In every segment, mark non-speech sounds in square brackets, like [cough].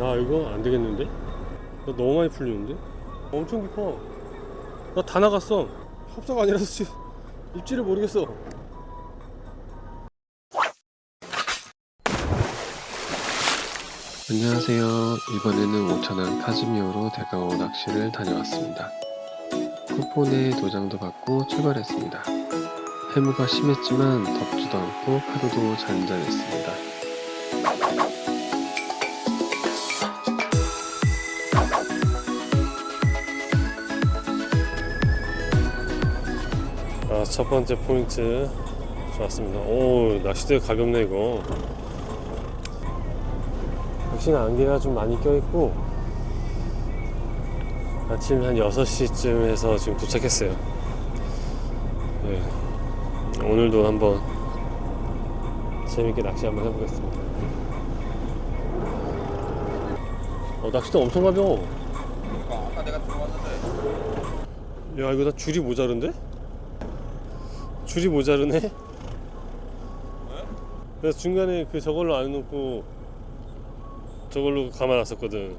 야 이거 안 되겠는데? 나 너무 많이 풀리는데? 엄청 깊어. 나 다 나갔어. 합사가 아니라서 입지를 모르겠어. 안녕하세요. 이번에는 5천원 카즈미오로 대가오 낚시를 다녀왔습니다. 쿠폰에 도장도 받고 출발했습니다. 해무가 심했지만 덥지도 않고 파도도 잔잔했습니다. 첫 번째 포인트 좋았습니다. 오, 낚시대 가볍네 이거. 역시나 안개가 좀 많이 껴있고 아침 한 6시쯤에서 지금 도착했어요. 네. 오늘도 한번 재밌게 낚시 한번 해보겠습니다. 어, 낚시대 엄청 가벼워. 아까 내가 들어왔는데 야, 이거 다 줄이 모자른데? 줄이 모자르네? 내가 중간에 그 저걸로 안 놓고 저걸로 감아놨었거든.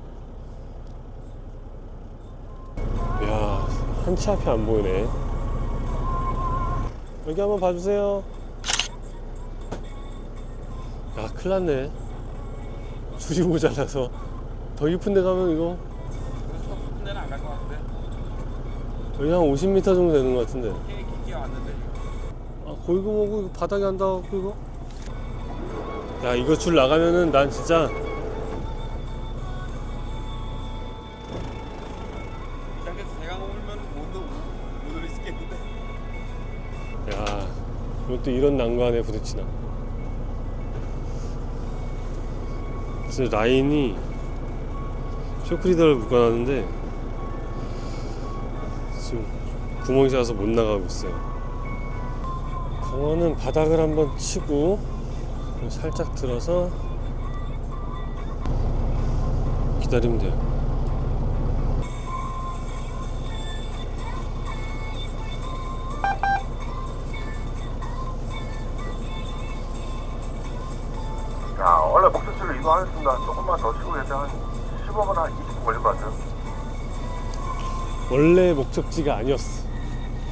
야, 한 치 앞이 안 보이네. 여기 한번 봐주세요. 야, 큰일 났네. 줄이 모자라서. 더 깊은 데 가면 이거 그래서 더 깊은 데는 안 갈 것 같은데 여기 한 50m 정도 되는 것 같은데. 꽤 깊게 왔는데 아 거기고 뭐고 이거 바닥에 안 닿고 이거 야 이거 줄 나가면은 난 진짜 시작해서 제가 오면 못, 못 올릴 수 있겠는데. 야 이것도 이런 난관에 부딪히나. 진짜 라인이 쇼크리더를 묶어놨는데 지금 구멍이 작아서 못 나가고 있어요 강어는 바닥을 한번 치고 살짝 들어서 기다리면 돼요 자, 원래 목적지로 이동하겠습니다. 조금만 더 치고 계세요. 한 15분, 한 20분 걸릴 것 같아요. 원래 목적지가 아니었어.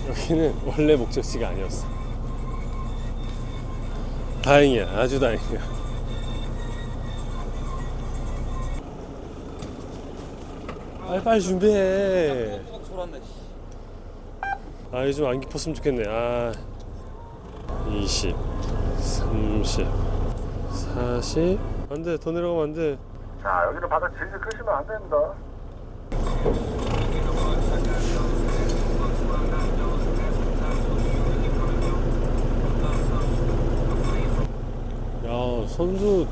여기는 원래 목적지가 아니었어. 다행이야, 아주 다행이야. 빨리 빨리 준비해. 꼭 졸았네 아, 요즘 안 깊었으면 좋겠네. 아, 20, 30, 40. 안 돼, 더 내려가면 안 돼. 자, 여기는 바닥 질질 끄시면 안 됩니다. 야, 선수,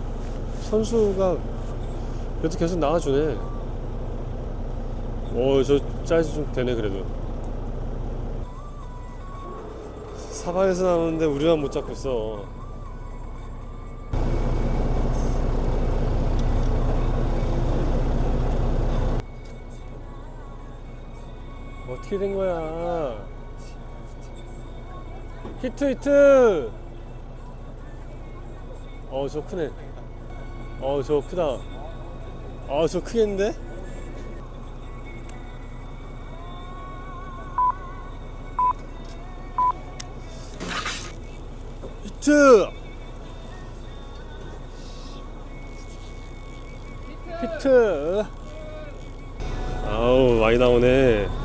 선수가 그래도 계속 나와주네. 어, 저 사이즈 좀 되네, 그래도. 사방에서 나오는데 우리만 못 잡고 있어. 어떻게 된 거야? 히트, 히트! 어, 저 크네. 어, 저 크다. 아, 저 크겠는데? 히트! 히트! 아우, 많이 나오네.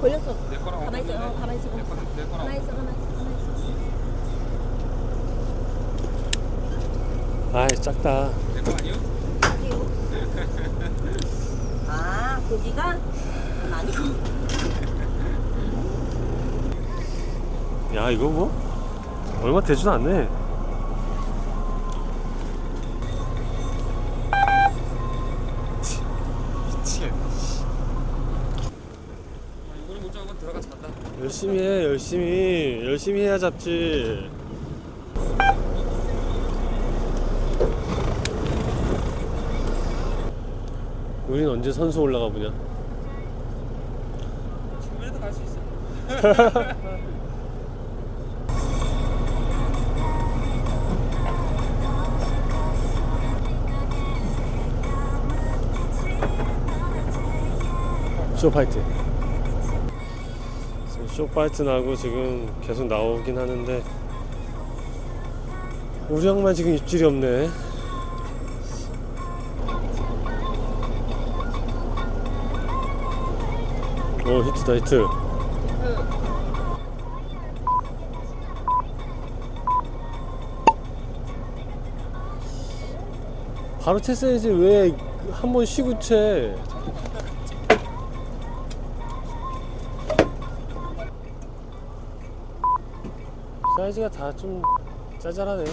걸렸어. 내 거랑 가만히 있어. 어, 가만히 있어. 내 거랑 내 거랑 가만히 있어. 가만히 있어. 가만히 있어. 아이, 작다. 내거 아니요? [laughs] 아, 고기가 아니고. 야, 이거 뭐? 얼마 되지도 않네. 열심히 해 열심히. 열심히 해야 잡지. 우린 언제 선수 올라가 보냐? 지금이라도 갈 수 있어. 쇼 파이팅. 쇼파이트 나고 지금 계속 나오긴 하는데 우리 형만 지금 입질이 없네. 오 히트다 히트. 바로 챘어야지 왜 한 번 쉬고 채 사이즈가 다 좀 짜잘하네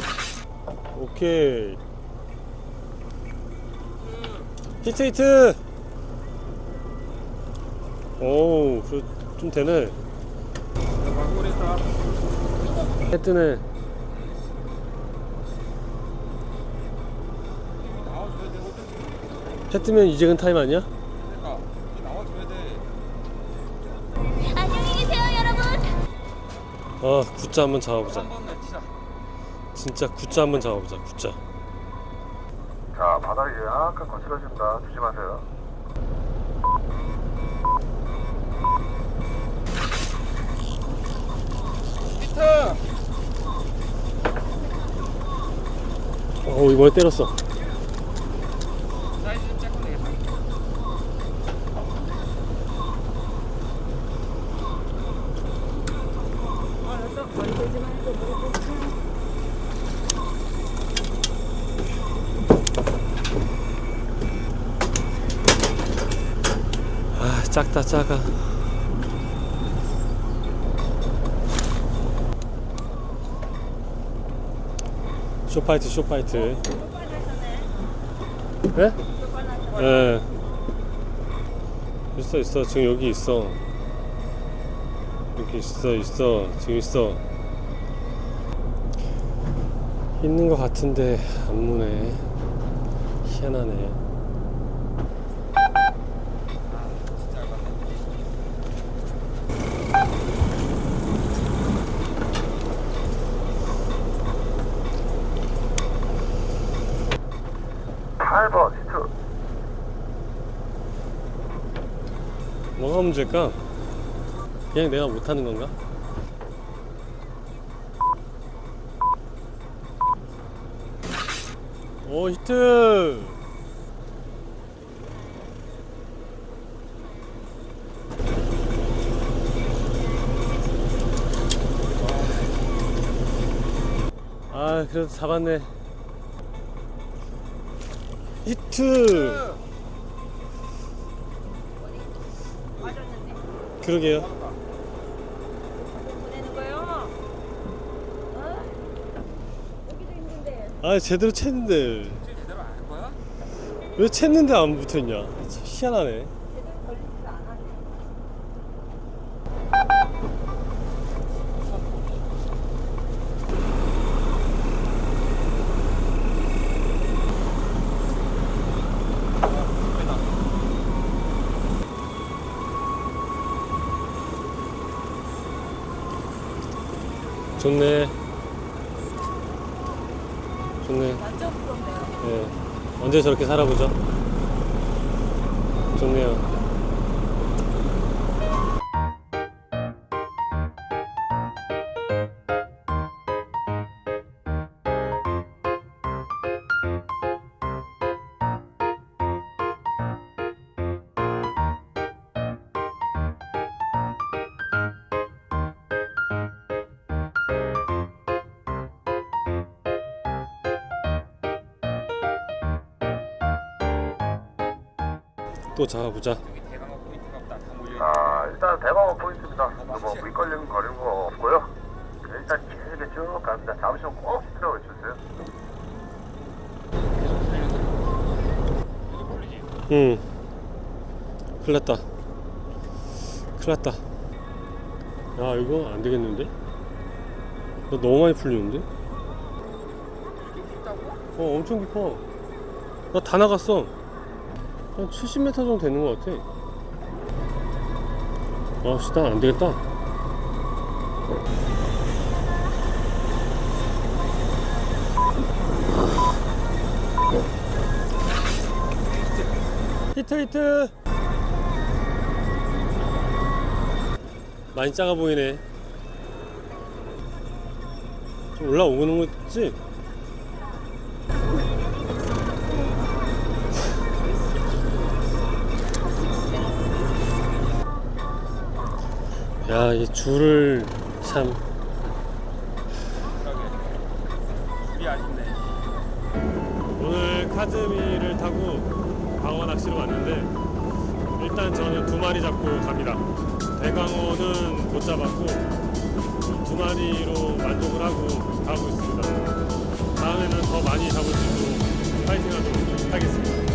오케이 히트 히트 오우 그좀 되네. 해 뜨네 해 뜨면 이제는 타임 아니야? 아 굿자 한번 잡아보자 한번 내치자. 진짜 굿자 한번 잡아보자 굿자 자, 바닥이 약간 거칠어진다. 조심하세요. 히트. 오 이번에 때렸어 사이즈 좀 작고 되겠다. 알았어. 거리 들지 말고 무릎 꿇고. 아 작다 작아. 쇼파이트 쇼파이트. 네? 네 있어 있어. 지금 여기 있어. 여기 있어 있어. 지금 있어 있는 것 같은데 안 무네 희한하네. 뭐가 문제일까? 그냥 내가 못하는 건가? 오 히트! 아 그래도 잡았네 히트! 그러게요 보내는 거요. 어? 오기도 힘든데. 아 제대로 챘는데. 제대로 안할 거야? 왜 챘는데 안참 희한하네. 좋네 완전 부럽네요. 예. 언제 저렇게 살아보죠? 좋네요 또 몰려. 아, 일단 대방어 포인트입니다. 뭐 밑걸림 거리는 거 없고요. 일단 길게 쭉 갑니다. 잠시만 꼭. 계속 풀리지. 응 큰일 났다 큰일 났다 야 이거 안 되겠는데? 너 너무 많이 풀리는데? 어 엄청 깊어 나 다 나갔어 한 70m 정도 되는 것 같아 아씨 난 안 되겠다 히트 히트 많이 작아 보이네. 좀 올라오는 거지? 야, 이 줄을 참. 우리 아쉽네. 오늘 카즈미를 타고 강원 낚시로 왔는데 일단 저는 두 마리 잡고 갑니다. 대강어는 못 잡았고 두 마리로 만족을 하고 가고 있습니다. 다음에는 더 많이 잡을 수 있도록 파이팅하도록 하겠습니다.